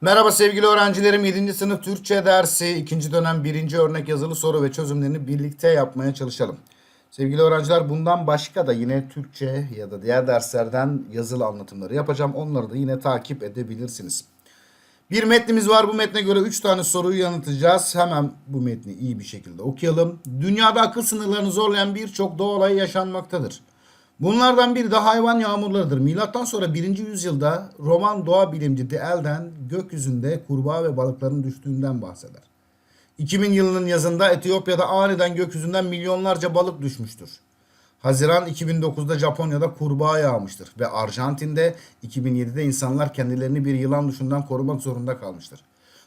Merhaba sevgili öğrencilerim. 7. sınıf Türkçe dersi 2. dönem 1. örnek yazılı soru ve çözümlerini birlikte yapmaya çalışalım. Sevgili öğrenciler bundan başka da yine Türkçe ya da diğer derslerden yazılı anlatımları yapacağım. Onları da yine takip edebilirsiniz. Bir metnimiz var. Bu metne göre 3 tane soruyu yanıtlayacağız. Hemen bu metni iyi bir şekilde okuyalım. Dünyada akıl sınırlarını zorlayan birçok doğa olayı yaşanmaktadır. Bunlardan biri de hayvan yağmurlarıdır. Milattan sonra 1. yüzyılda Roman doğa bilimci de Elden gökyüzünde kurbağa ve balıkların düştüğünden bahseder. 2000 yılının yazında Etiyopya'da aniden gökyüzünden milyonlarca balık düşmüştür. Haziran 2009'da Japonya'da kurbağa yağmıştır ve Arjantin'de 2007'de insanlar kendilerini bir yılan duşundan korumak zorunda kalmıştır.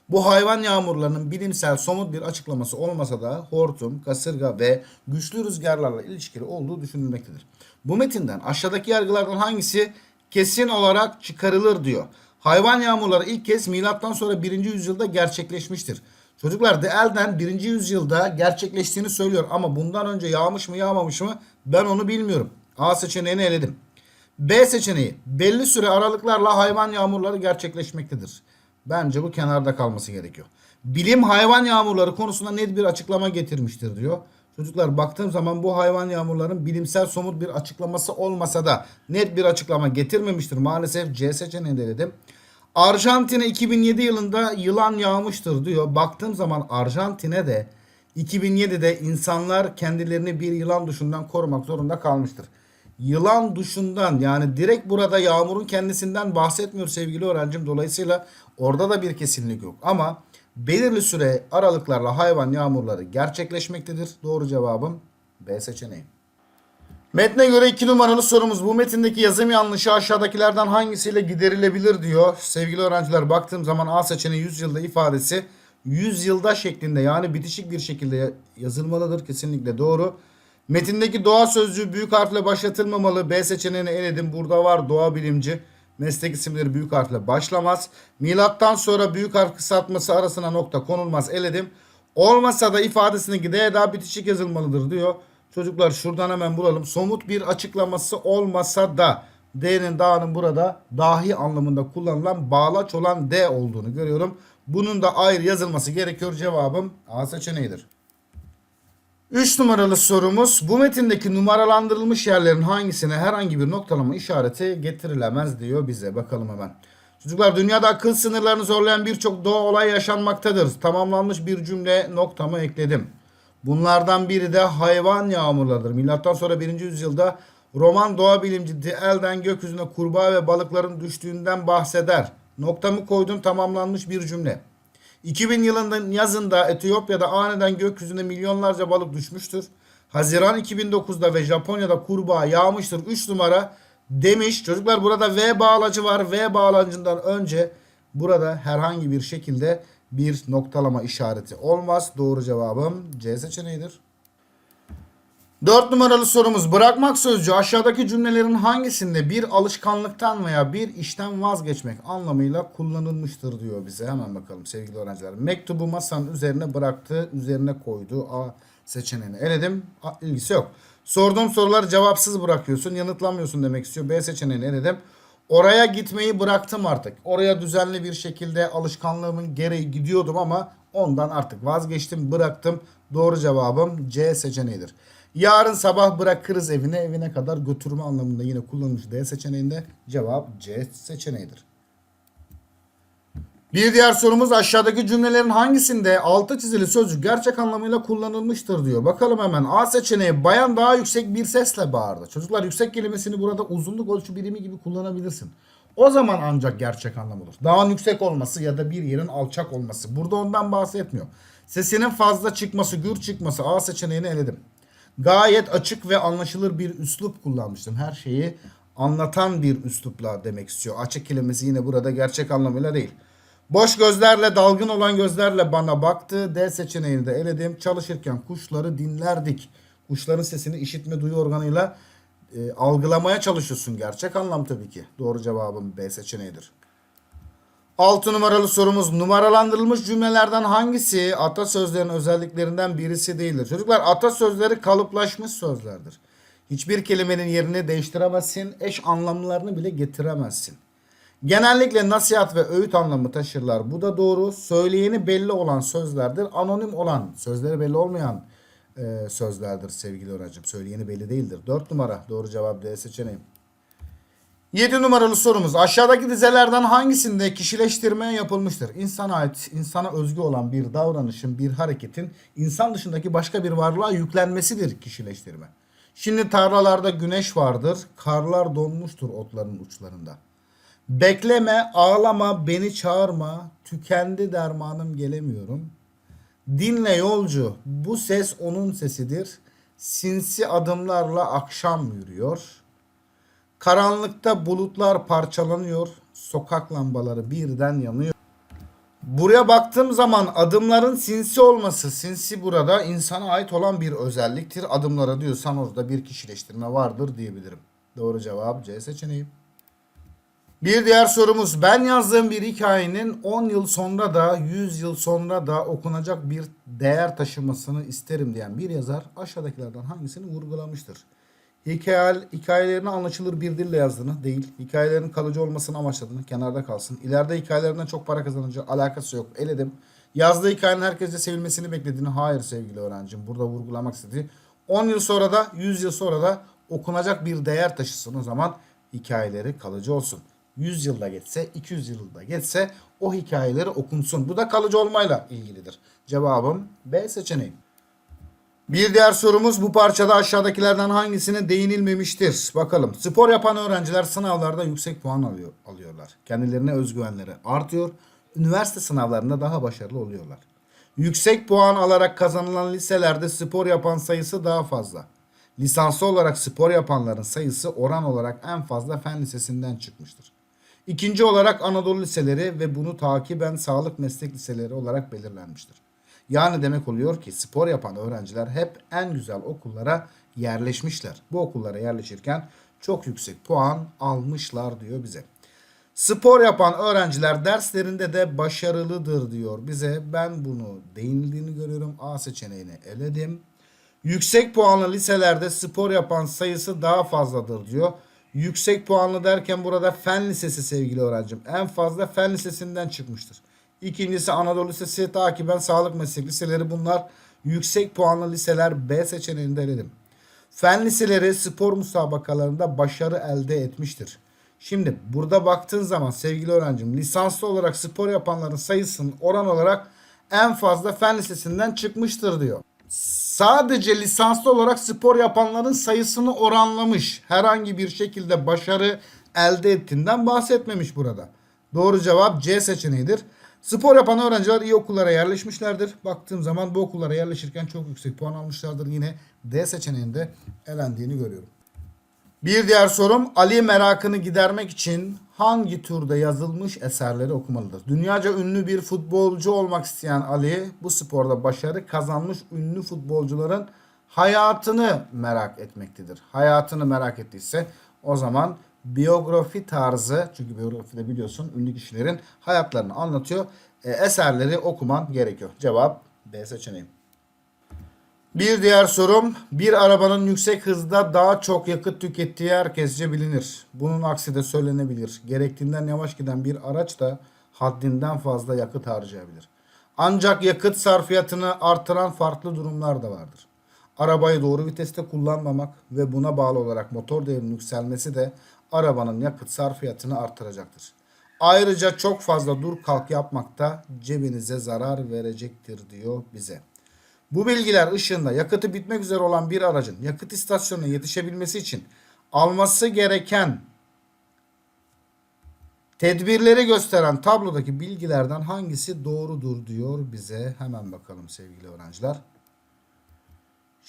Bu hayvan yağmurlarının bilimsel somut bir açıklaması olmasa da hortum, kasırga ve güçlü rüzgarlarla ilişkili olduğu düşünülmektedir. Bu metinden aşağıdaki yargılardan hangisi kesin olarak çıkarılır diyor. Hayvan yağmurları ilk kez milattan sonra 1. yüzyılda gerçekleşmiştir. Çocuklar de elden 1. yüzyılda gerçekleştiğini söylüyor ama bundan önce yağmış mı yağmamış mı ben onu bilmiyorum. A seçeneğini eledim. B seçeneği belli süre aralıklarla hayvan yağmurları gerçekleşmektedir. Bence bu kenarda kalması gerekiyor. Bilim hayvan yağmurları konusunda net bir açıklama getirmiştir diyor. Çocuklar baktığım zaman bu hayvan yağmurların bilimsel somut bir açıklaması olmasa da net bir açıklama getirmemiştir. Maalesef C seçeneğini de eledim. Arjantin'e 2007 yılında yılan yağmıştır diyor. Baktığım zaman Arjantin'e de 2007'de insanlar kendilerini bir yılan duşundan korumak zorunda kalmıştır. Yılan duşundan yani direkt burada yağmurun kendisinden bahsetmiyor sevgili öğrencim. Dolayısıyla orada da bir kesinlik yok. Ama belirli süre aralıklarla hayvan yağmurları gerçekleşmektedir. Doğru cevabım B seçeneği. Metne göre 2 numaralı sorumuz bu metindeki yazım yanlışı aşağıdakilerden hangisiyle giderilebilir diyor. Sevgili öğrenciler baktığım zaman A seçeneği 100 yılda ifadesi 100 yılda şeklinde yani bitişik bir şekilde yazılmalıdır. Kesinlikle doğru. Metindeki doğa sözcüğü büyük harfle başlatılmamalı. B seçeneğini eledim. Burada var doğa bilimci. Meslek isimleri büyük harfle başlamaz. Milattan sonra büyük harf kısaltması arasına nokta konulmaz. Eledim. Olmasa da ifadesindeki D daha bitişik yazılmalıdır diyor. Çocuklar şuradan hemen bulalım. Somut bir açıklaması olmasa da D'nin dağının burada dahi anlamında kullanılan bağlaç olan D olduğunu görüyorum. Bunun da ayrı yazılması gerekiyor. Cevabım A seçeneğidir. 3 numaralı sorumuz bu metindeki numaralandırılmış yerlerin hangisine herhangi bir noktalama işareti getirilemez diyor bize. Bakalım hemen. Çocuklar dünyada akıl sınırlarını zorlayan birçok doğa olay yaşanmaktadır. Tamamlanmış bir cümle noktamı ekledim. Bunlardan biri de hayvan yağmurlarıdır. Milattan sonra 1. yüzyılda Roman doğa bilimci de Elden gökyüzüne kurbağa ve balıkların düştüğünden bahseder. Noktamı koydum tamamlanmış bir cümle. 2000 yılının yazında Etiyopya'da aniden gökyüzüne milyonlarca balık düşmüştür. Haziran 2009'da ve Japonya'da kurbağa yağmıştır. 3 numara demiş. Çocuklar burada V bağlacı var. V bağlacından önce burada herhangi bir şekilde bir noktalama işareti olmaz. Doğru cevabım C seçeneğidir. 4 numaralı sorumuz bırakmak sözcüğü aşağıdaki cümlelerin hangisinde bir alışkanlıktan veya bir işten vazgeçmek anlamıyla kullanılmıştır diyor bize. Hemen bakalım sevgili öğrenciler. Mektubu masanın üzerine bıraktı, üzerine koydu. A seçeneğini eledim. A, ilgisi yok. Sorduğum soruları cevapsız bırakıyorsun, yanıtlamıyorsun demek istiyor. B seçeneğini eledim. Oraya gitmeyi bıraktım artık. Oraya düzenli bir şekilde alışkanlığımın gereği gidiyordum ama ondan artık vazgeçtim, bıraktım. Doğru cevabım C seçeneğidir. Yarın sabah bırakırız evine, evine kadar götürme anlamında yine kullanılmış D seçeneğinde. Cevap C seçeneğidir. Bir diğer sorumuz aşağıdaki cümlelerin hangisinde altı çizili sözcük gerçek anlamıyla kullanılmıştır diyor. Bakalım hemen A seçeneği bayan daha yüksek bir sesle bağırdı. Çocuklar yüksek kelimesini burada uzunluk ölçü birimi gibi kullanabilirsin. O zaman ancak gerçek anlam olur. Dağın yüksek olması ya da bir yerin alçak olması. Burada ondan bahsetmiyor. Sesinin fazla çıkması, gür çıkması A seçeneğini eledim. Gayet açık ve anlaşılır bir üslup kullanmıştım. Her şeyi anlatan bir üslupla demek istiyor. Açık kelimesi yine burada gerçek anlamıyla değil. Boş gözlerle dalgın olan gözlerle bana baktı. D seçeneğini de eledim. Çalışırken kuşları dinlerdik. Kuşların sesini işitme duyu organıyla e, algılamaya çalışıyorsun. Gerçek anlam tabii ki. Doğru cevabım B seçeneğidir. 6 numaralı sorumuz numaralandırılmış cümlelerden hangisi atasözlerin özelliklerinden birisi değildir? Çocuklar atasözleri kalıplaşmış sözlerdir. Hiçbir kelimenin yerini değiştiremezsin, eş anlamlarını bile getiremezsin. Genellikle nasihat ve öğüt anlamı taşırlar. Bu da doğru. Söyleyeni belli olan sözlerdir. Anonim olan, sözleri belli olmayan e, sözlerdir sevgili öğrencim. Söyleyeni belli değildir. 4 numara doğru cevap D seçeneği. 7 numaralı sorumuz. Aşağıdaki dizelerden hangisinde kişileştirme yapılmıştır? İnsana ait, insana özgü olan bir davranışın, bir hareketin insan dışındaki başka bir varlığa yüklenmesidir kişileştirme. Şimdi tarlalarda güneş vardır, karlar donmuştur otların uçlarında. Bekleme, ağlama, beni çağırma, tükendi dermanım gelemiyorum. Dinle yolcu, bu ses onun sesidir. Sinsi adımlarla akşam yürüyor. Karanlıkta bulutlar parçalanıyor. Sokak lambaları birden yanıyor. Buraya baktığım zaman adımların sinsi olması, sinsi burada insana ait olan bir özelliktir. Adımlara diyorsan orada bir kişileştirme vardır diyebilirim. Doğru cevap C seçeneği. Bir diğer sorumuz ben yazdığım bir hikayenin 10 yıl sonra da 100 yıl sonra da okunacak bir değer taşımasını isterim diyen bir yazar aşağıdakilerden hangisini vurgulamıştır? Hikaye, hikayelerini anlaşılır bir dille yazdığını değil, hikayelerin kalıcı olmasını amaçladığını kenarda kalsın. İleride hikayelerinden çok para kazanınca alakası yok. Eledim. Yazdığı hikayenin herkese sevilmesini beklediğini hayır sevgili öğrencim. Burada vurgulamak istediği 10 yıl sonra da 100 yıl sonra da okunacak bir değer taşısın o zaman hikayeleri kalıcı olsun. 100 yılda geçse, 200 yılda geçse o hikayeleri okunsun. Bu da kalıcı olmayla ilgilidir. Cevabım B seçeneği. Bir diğer sorumuz bu parçada aşağıdakilerden hangisine değinilmemiştir? Bakalım. Spor yapan öğrenciler sınavlarda yüksek puan alıyor, alıyorlar. Kendilerine özgüvenleri artıyor. Üniversite sınavlarında daha başarılı oluyorlar. Yüksek puan alarak kazanılan liselerde spor yapan sayısı daha fazla. Lisanslı olarak spor yapanların sayısı oran olarak en fazla fen lisesinden çıkmıştır. İkinci olarak Anadolu liseleri ve bunu takiben sağlık meslek liseleri olarak belirlenmiştir. Yani demek oluyor ki spor yapan öğrenciler hep en güzel okullara yerleşmişler. Bu okullara yerleşirken çok yüksek puan almışlar diyor bize. Spor yapan öğrenciler derslerinde de başarılıdır diyor bize. Ben bunu değinildiğini görüyorum. A seçeneğini eledim. Yüksek puanlı liselerde spor yapan sayısı daha fazladır diyor. Yüksek puanlı derken burada fen lisesi sevgili öğrencim. En fazla fen lisesinden çıkmıştır. İkincisi Anadolu Lisesi takiben sağlık meslek liseleri bunlar yüksek puanlı liseler B seçeneğinde eledim. Fen liseleri spor müsabakalarında başarı elde etmiştir. Şimdi burada baktığın zaman sevgili öğrencim lisanslı olarak spor yapanların sayısının oran olarak en fazla fen lisesinden çıkmıştır diyor. Sadece lisanslı olarak spor yapanların sayısını oranlamış. Herhangi bir şekilde başarı elde ettiğinden bahsetmemiş burada. Doğru cevap C seçeneğidir. Spor yapan öğrenciler iyi okullara yerleşmişlerdir. Baktığım zaman bu okullara yerleşirken çok yüksek puan almışlardır. Yine D seçeneğinde elendiğini görüyorum. Bir diğer sorum Ali merakını gidermek için hangi türde yazılmış eserleri okumalıdır? Dünyaca ünlü bir futbolcu olmak isteyen Ali bu sporda başarı kazanmış ünlü futbolcuların hayatını merak etmektedir. Hayatını merak ettiyse o zaman biyografi tarzı çünkü biyografide biliyorsun ünlü kişilerin hayatlarını anlatıyor. E, eserleri okuman gerekiyor. Cevap B seçeneği. Bir diğer sorum bir arabanın yüksek hızda daha çok yakıt tükettiği herkesce bilinir. Bunun aksi de söylenebilir. Gerektiğinden yavaş giden bir araç da haddinden fazla yakıt harcayabilir. Ancak yakıt sarfiyatını artıran farklı durumlar da vardır. Arabayı doğru viteste kullanmamak ve buna bağlı olarak motor değerinin yükselmesi de arabanın yakıt sarfiyatını artıracaktır. Ayrıca çok fazla dur kalk yapmak da cebinize zarar verecektir diyor bize. Bu bilgiler ışığında yakıtı bitmek üzere olan bir aracın yakıt istasyonuna yetişebilmesi için alması gereken tedbirleri gösteren tablodaki bilgilerden hangisi doğrudur diyor bize. Hemen bakalım sevgili öğrenciler.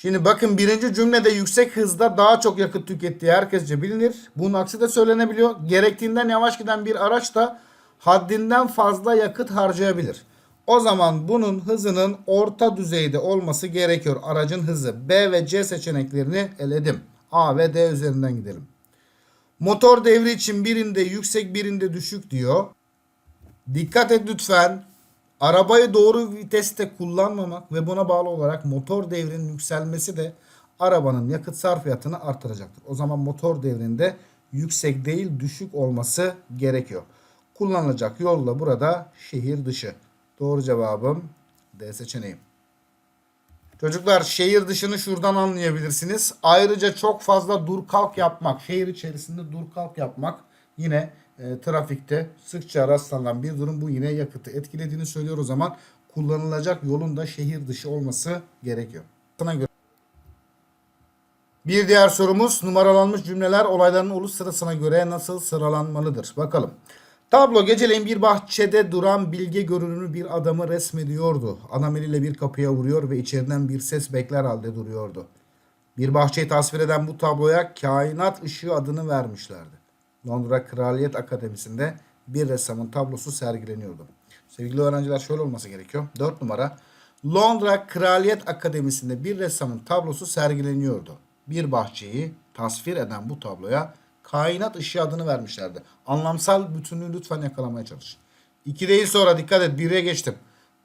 Şimdi bakın birinci cümlede yüksek hızda daha çok yakıt tükettiği herkesce bilinir. Bunun aksi de söylenebiliyor. Gerektiğinden yavaş giden bir araç da haddinden fazla yakıt harcayabilir. O zaman bunun hızının orta düzeyde olması gerekiyor. Aracın hızı. B ve C seçeneklerini eledim. A ve D üzerinden gidelim. Motor devri için birinde yüksek birinde düşük diyor. Dikkat et lütfen. Arabayı doğru viteste kullanmamak ve buna bağlı olarak motor devrinin yükselmesi de arabanın yakıt sarfiyatını artıracaktır. O zaman motor devrinde yüksek değil düşük olması gerekiyor. Kullanılacak yol da burada şehir dışı. Doğru cevabım D seçeneği. Çocuklar şehir dışını şuradan anlayabilirsiniz. Ayrıca çok fazla dur kalk yapmak, şehir içerisinde dur kalk yapmak yine e, trafikte sıkça rastlanan bir durum. Bu yine yakıtı etkilediğini söylüyor o zaman kullanılacak yolun da şehir dışı olması gerekiyor. Bir diğer sorumuz numaralanmış cümleler olayların oluş sırasına göre nasıl sıralanmalıdır? Bakalım. Tablo geceleyin bir bahçede duran bilge görünümlü bir adamı resmediyordu. Adam eliyle bir kapıya vuruyor ve içeriden bir ses bekler halde duruyordu. Bir bahçeyi tasvir eden bu tabloya kainat ışığı adını vermişlerdi. Londra Kraliyet Akademisi'nde bir ressamın tablosu sergileniyordu. Sevgili öğrenciler şöyle olması gerekiyor. 4 numara. Londra Kraliyet Akademisi'nde bir ressamın tablosu sergileniyordu. Bir bahçeyi tasvir eden bu tabloya kainat ışığı adını vermişlerdi. Anlamsal bütünlüğü lütfen yakalamaya çalış. 2 değil sonra dikkat et 1'e geçtim.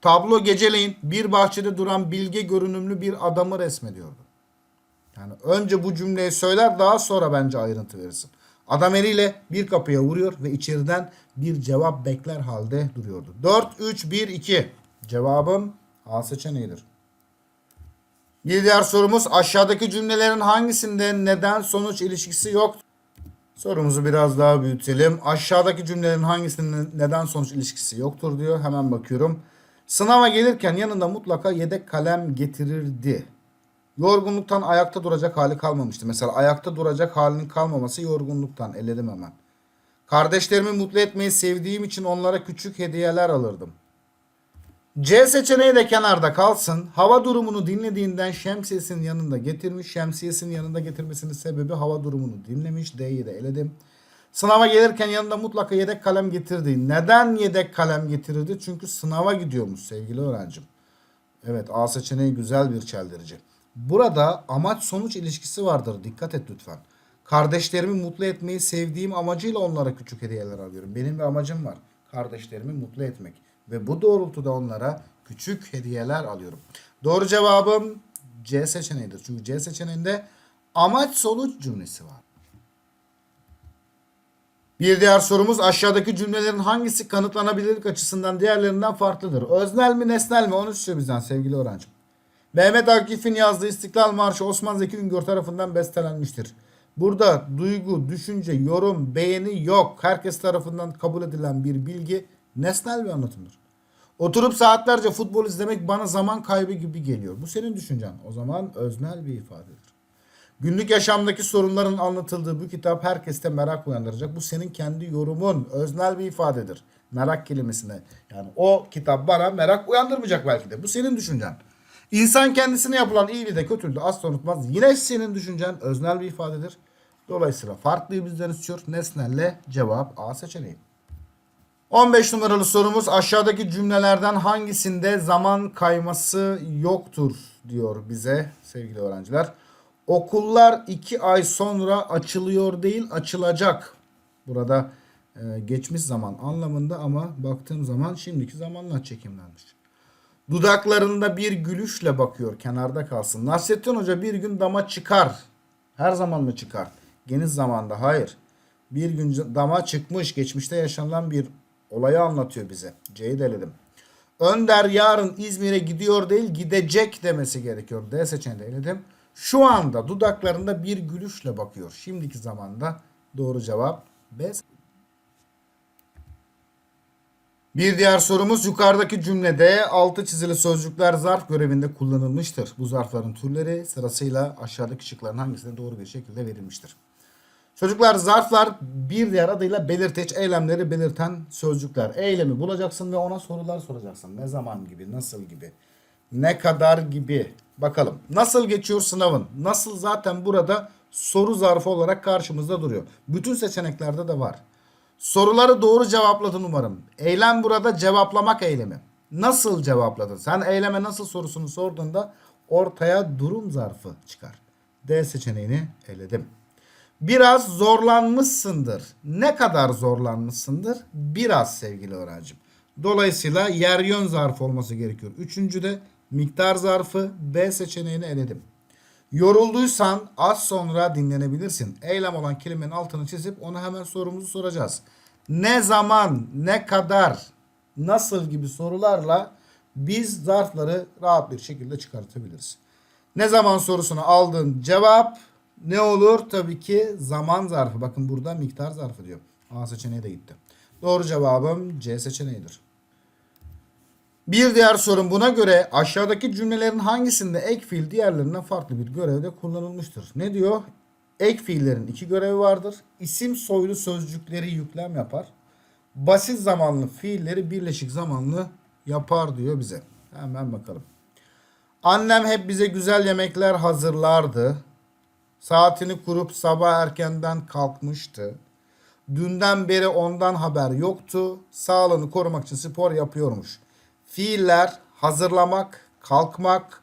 Tablo geceleyin bir bahçede duran bilge görünümlü bir adamı resmediyordu. Yani önce bu cümleyi söyler daha sonra bence ayrıntı verirsin. Adam eliyle bir kapıya vuruyor ve içeriden bir cevap bekler halde duruyordu. 4, 3, 1, 2. Cevabım A seçeneğidir. Bir diğer sorumuz aşağıdaki cümlelerin hangisinde neden sonuç ilişkisi yok? Sorumuzu biraz daha büyütelim. Aşağıdaki cümlelerin hangisinin neden sonuç ilişkisi yoktur diyor. Hemen bakıyorum. Sınava gelirken yanında mutlaka yedek kalem getirirdi. Yorgunluktan ayakta duracak hali kalmamıştı. Mesela ayakta duracak halinin kalmaması yorgunluktan. Eledim hemen. Kardeşlerimi mutlu etmeyi sevdiğim için onlara küçük hediyeler alırdım. C seçeneği de kenarda kalsın. Hava durumunu dinlediğinden şemsiyesinin yanında getirmiş. Şemsiyesinin yanında getirmesinin sebebi hava durumunu dinlemiş. D'yi de eledim. Sınava gelirken yanında mutlaka yedek kalem getirdi. Neden yedek kalem getirirdi? Çünkü sınava gidiyormuş sevgili öğrencim. Evet A seçeneği güzel bir çeldirici. Burada amaç sonuç ilişkisi vardır. Dikkat et lütfen. Kardeşlerimi mutlu etmeyi sevdiğim amacıyla onlara küçük hediyeler alıyorum. Benim bir amacım var. Kardeşlerimi mutlu etmek. Ve bu doğrultuda onlara küçük hediyeler alıyorum. Doğru cevabım C seçeneğidir. Çünkü C seçeneğinde amaç sonuç cümlesi var. Bir diğer sorumuz aşağıdaki cümlelerin hangisi kanıtlanabilirlik açısından diğerlerinden farklıdır? Öznel mi nesnel mi? Onu istiyor bizden sevgili öğrencim. Mehmet Akif'in yazdığı İstiklal Marşı Osman Zeki Üngör tarafından bestelenmiştir. Burada duygu, düşünce, yorum, beğeni yok. Herkes tarafından kabul edilen bir bilgi nesnel bir anlatımdır. Oturup saatlerce futbol izlemek bana zaman kaybı gibi geliyor. Bu senin düşüncen. O zaman öznel bir ifadedir. Günlük yaşamdaki sorunların anlatıldığı bu kitap herkeste merak uyandıracak. Bu senin kendi yorumun. Öznel bir ifadedir. Merak kelimesine. Yani o kitap bana merak uyandırmayacak belki de. Bu senin düşüncen. İnsan kendisine yapılan iyiliği de kötülüğü de asla unutmaz. Yine senin düşüncen öznel bir ifadedir. Dolayısıyla farklıyı bizden istiyor. Nesnelle cevap A seçeneği. 15 numaralı sorumuz aşağıdaki cümlelerden hangisinde zaman kayması yoktur diyor bize sevgili öğrenciler. Okullar 2 ay sonra açılıyor değil açılacak. Burada e, geçmiş zaman anlamında ama baktığım zaman şimdiki zamanla çekimlenmiş. Dudaklarında bir gülüşle bakıyor kenarda kalsın. Nasrettin Hoca bir gün dama çıkar. Her zaman mı çıkar? Geniş zamanda hayır. Bir gün dama çıkmış geçmişte yaşanan bir olayı anlatıyor bize. C'yi de eledim. Önder yarın İzmir'e gidiyor değil gidecek demesi gerekiyor. D seçeneği de eledim. Şu anda dudaklarında bir gülüşle bakıyor. Şimdiki zamanda doğru cevap B. Bir diğer sorumuz yukarıdaki cümlede altı çizili sözcükler zarf görevinde kullanılmıştır. Bu zarfların türleri sırasıyla aşağıdaki şıkların hangisine doğru bir şekilde verilmiştir. Çocuklar zarflar bir diğer adıyla belirteç eylemleri belirten sözcükler. Eylemi bulacaksın ve ona sorular soracaksın. Ne zaman gibi, nasıl gibi, ne kadar gibi. Bakalım nasıl geçiyor sınavın? Nasıl zaten burada soru zarfı olarak karşımızda duruyor. Bütün seçeneklerde de var. Soruları doğru cevapladın umarım. Eylem burada cevaplamak eylemi. Nasıl cevapladın? Sen eyleme nasıl sorusunu sorduğunda ortaya durum zarfı çıkar. D seçeneğini eledim. Biraz zorlanmışsındır. Ne kadar zorlanmışsındır? Biraz sevgili öğrencim. Dolayısıyla yer yön zarfı olması gerekiyor. Üçüncü de miktar zarfı B seçeneğini eledim. Yorulduysan az sonra dinlenebilirsin. Eylem olan kelimenin altını çizip ona hemen sorumuzu soracağız. ne zaman, ne kadar, nasıl gibi sorularla biz zarfları rahat bir şekilde çıkartabiliriz. Ne zaman sorusunu aldığın cevap ne olur? Tabii ki zaman zarfı. Bakın burada miktar zarfı diyor. A seçeneği de gitti. Doğru cevabım C seçeneğidir. Bir diğer sorun buna göre aşağıdaki cümlelerin hangisinde ek fiil diğerlerinden farklı bir görevde kullanılmıştır? Ne diyor? Ek fiillerin iki görevi vardır. İsim soylu sözcükleri yüklem yapar. Basit zamanlı fiilleri birleşik zamanlı yapar diyor bize. Hemen bakalım. Annem hep bize güzel yemekler hazırlardı. Saatini kurup sabah erkenden kalkmıştı. Dünden beri ondan haber yoktu. Sağlığını korumak için spor yapıyormuş. Fiiller hazırlamak, kalkmak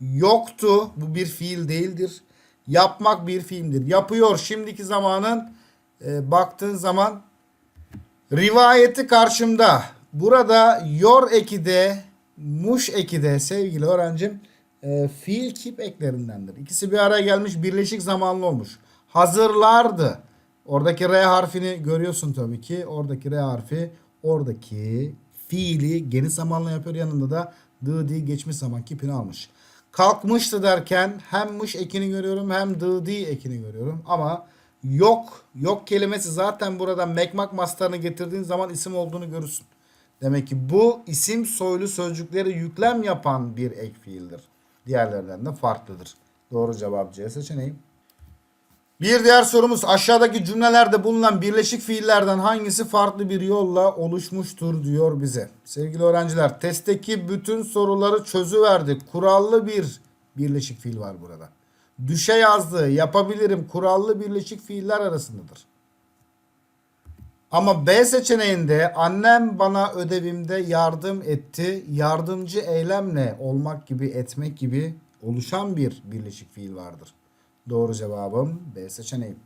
yoktu. Bu bir fiil değildir. Yapmak bir fiildir. Yapıyor. Şimdiki zamanın e, baktığın zaman rivayeti karşımda. Burada yor eki de muş eki sevgili öğrencim e, fiil kip eklerindendir. İkisi bir araya gelmiş birleşik zamanlı olmuş. Hazırlardı. Oradaki R harfini görüyorsun tabii ki. Oradaki R harfi oradaki fiili geniş zamanla yapıyor. Yanında da dı di geçmiş zaman kipini almış. Kalkmıştı derken hem mış ekini görüyorum hem dı di ekini görüyorum. Ama yok yok kelimesi zaten burada mekmak mastarını getirdiğin zaman isim olduğunu görürsün. Demek ki bu isim soylu sözcükleri yüklem yapan bir ek fiildir. Diğerlerinden de farklıdır. Doğru cevap C seçeneği. Bir diğer sorumuz aşağıdaki cümlelerde bulunan birleşik fiillerden hangisi farklı bir yolla oluşmuştur diyor bize. Sevgili öğrenciler testteki bütün soruları çözüverdik. Kurallı bir birleşik fiil var burada. Düşe yazdığı yapabilirim kurallı birleşik fiiller arasındadır. Ama B seçeneğinde annem bana ödevimde yardım etti. Yardımcı eylemle olmak gibi etmek gibi oluşan bir birleşik fiil vardır. Doğru cevabım B seçeneği.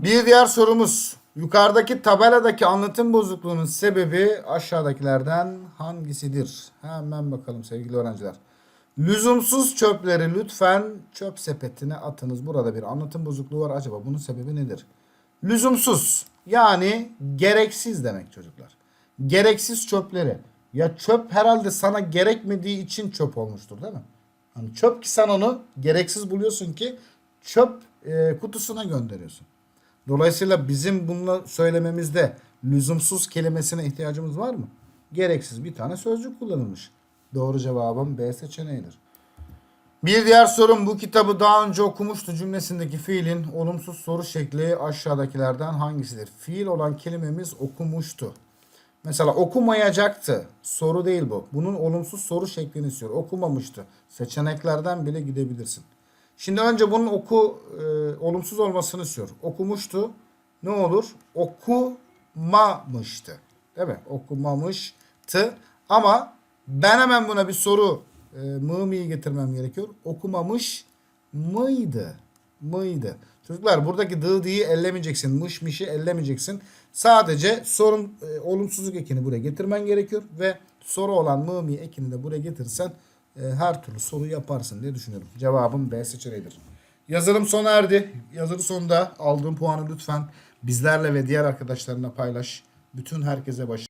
Bir diğer sorumuz. Yukarıdaki tabeladaki anlatım bozukluğunun sebebi aşağıdakilerden hangisidir? Hemen bakalım sevgili öğrenciler. Lüzumsuz çöpleri lütfen çöp sepetine atınız. Burada bir anlatım bozukluğu var. Acaba bunun sebebi nedir? Lüzumsuz yani gereksiz demek çocuklar. Gereksiz çöpleri. Ya çöp herhalde sana gerekmediği için çöp olmuştur değil mi? Hani çöp ki sen onu gereksiz buluyorsun ki çöp e, kutusuna gönderiyorsun. Dolayısıyla bizim bunu söylememizde lüzumsuz kelimesine ihtiyacımız var mı? Gereksiz bir tane sözcük kullanılmış. Doğru cevabım B seçeneğidir. Bir diğer sorum bu kitabı daha önce okumuştu cümlesindeki fiilin olumsuz soru şekli aşağıdakilerden hangisidir? Fiil olan kelimemiz okumuştu. Mesela okumayacaktı. Soru değil bu. Bunun olumsuz soru şeklini istiyor. Okumamıştı. Seçeneklerden bile gidebilirsin. Şimdi önce bunun oku e, olumsuz olmasını istiyor. Okumuştu. Ne olur? Okumamıştı. Değil mi? Okumamıştı. Ama ben hemen buna bir soru e, mı mi'yi getirmem gerekiyor. Okumamış mıydı? Mıydı? Çocuklar buradaki dı di'yi ellemeyeceksin. Mış mişi ellemeyeceksin. Sadece sorun e, olumsuzluk ekini buraya getirmen gerekiyor ve soru olan mı mi ekini de buraya getirirsen e, her türlü soru yaparsın diye düşünüyorum. Cevabım B seçeneğidir. Yazılım sona erdi. Yazılı sonunda aldığım puanı lütfen bizlerle ve diğer arkadaşlarına paylaş. Bütün herkese başarı.